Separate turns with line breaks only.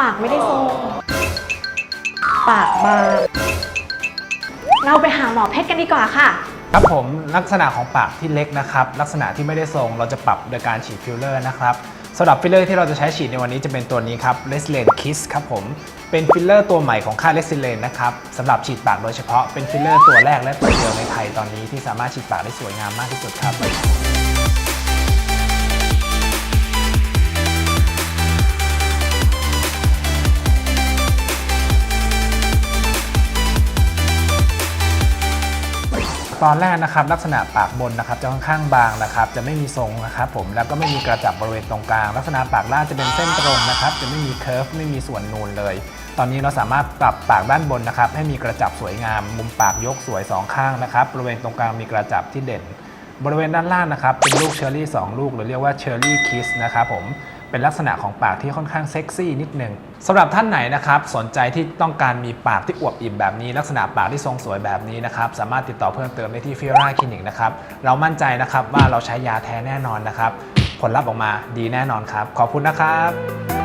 ปากไม่ได้ทรง ปากบางเราไปหาหมอเพชรกันดีกว่าค่ะ
ครับผมลักษณะของปากที่เล็กนะครับลักษณะที่ไม่ได้ทรงเราจะปรับโดยการฉีดฟิลเลอร์นะครับสำหรับฟิลเลอร์ที่เราจะใช้ฉีดในวันนี้จะเป็นตัวนี้ครับ l e s l a n Kiss ครับผม เป็นฟิลเลอร์ตัวใหม่ของค่าย l e s l a n นะครับสำหรับฉีดปากโดยเฉพาะเป็นฟิลเลอร์ตัวแรกและตัวเดียวในไทยตอนนี้ที่สามารถฉีดปากได้สวยงามมากที่สุดครับ ตอนแรกนะครับลักษณะปากบนนะครับจะค่อนข้างบางนะครับ จะไม่มีทรงนะครับผมแล้วก็ไม่มีกระจับบริเวณตรงกลาง ลักษณะปากล่างจะเป็นเส้นตรงนะครับ จะไม่มีเคิร์ฟไม่มีส่วนนูนเลย ตอนนี้เราสามารถปรับปากด้านบนนะครับ ให้มีกระจับสวยงาม มุมปากยกสวยสองข้างนะครับบริเวณตรงกลางมีกระจับที่เด่น บริเวณด้านล่างนะครับเป็นลูกเชอร์รี่สองลูกหรือเรียกว่าเชอร์รี่คิสนะครับผม เป็นลักษณะของปากที่ค่อนข้างเซ็กซี่นิดหนึงสำหรับท่านไหนนะครับสนใจที่ต้องการมีปากที่อวบอิ่มแบบนี้ ลักษณะปากที่ทรงสวยแบบนี้นะครับสามารถติดต่อเพิ่มเติมได้ที่ฟิราคลินิกนะครับเรามั่นใจนะครับว่าเราใช้ยาแท้แน่นอนนะครับผลลัพธ์ออกมาดีแน่นอนครับ ขอบคุณนะครับ